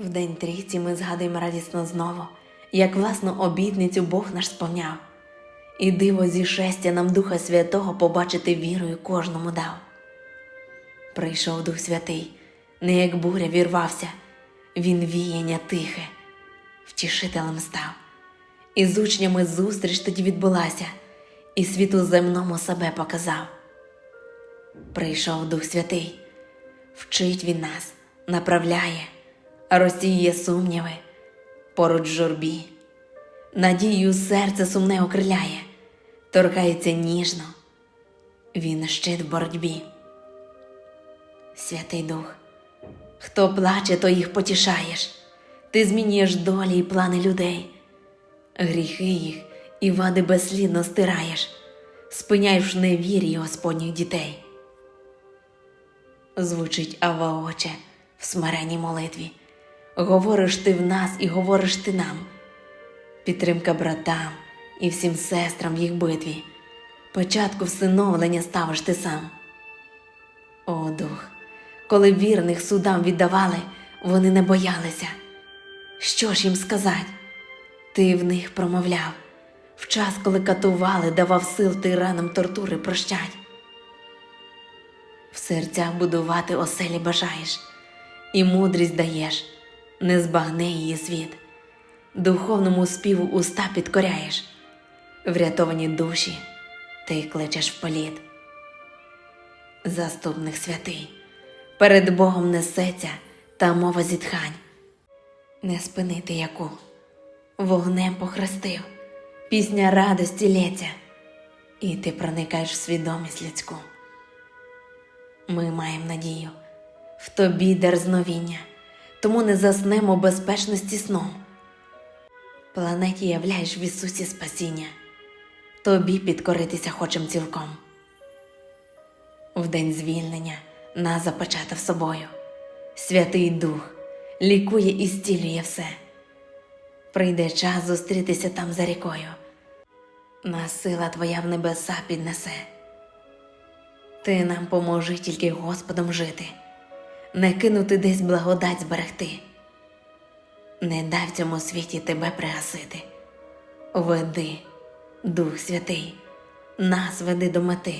В день трійці ми згадуємо радісно знову, як власну обітницю Бог наш сповняв, і диво зішестя нам Духа Святого побачити вірою кожному дав. Прийшов Дух Святий, не як буря вірвався, він віяння тихе, втішителем став. І з учнями зустріч тоді відбулася, і світу земному себе показав. Прийшов Дух Святий, вчить він нас, направляє, розсіє сумніви, поруч журбі, надію серце сумне окриляє, торкається ніжно, він щит в боротьбі. Святий Дух, хто плаче, то їх потішаєш, ти змінюєш долі і плани людей, гріхи їх і вади безслідно стираєш, спиняєш невір'ї Господніх дітей. Звучить Аваоче в смиренній молитві. Говориш ти в нас і говориш ти нам. Підтримка братам і всім сестрам в їх битві. Початку всиновлення ставиш ти сам. О, дух, коли вірних судам віддавали, вони не боялися. Що ж їм сказати? Ти в них промовляв. В час, коли катували, давав сил тиранам тортури прощать. В серцях будувати оселі бажаєш, і мудрість даєш, не збагне її світ, духовному співу уста підкоряєш, врятовані душі ти кличеш в політ. Заступник святий, перед Богом несеться та мова зітхань, не спинити яку, вогнем похрестив, пісня радості лється, і ти проникаєш в свідомість людську. Ми маємо надію, в тобі дерзновіння, тому не заснемо безпечності сном. Планеті являєш в Ісусі спасіння, тобі підкоритися хочем цілком. В день звільнення нас запечатав собою, Святий Дух лікує і зцілює все. Прийде час зустрітися там за рікою, нас сила Твоя в небеса піднесе. Ти нам поможи тільки Господом жити, не кинути десь благодать зберегти. Не дай в цьому світі тебе пригасити. Веди, Дух Святий, нас веди до мети.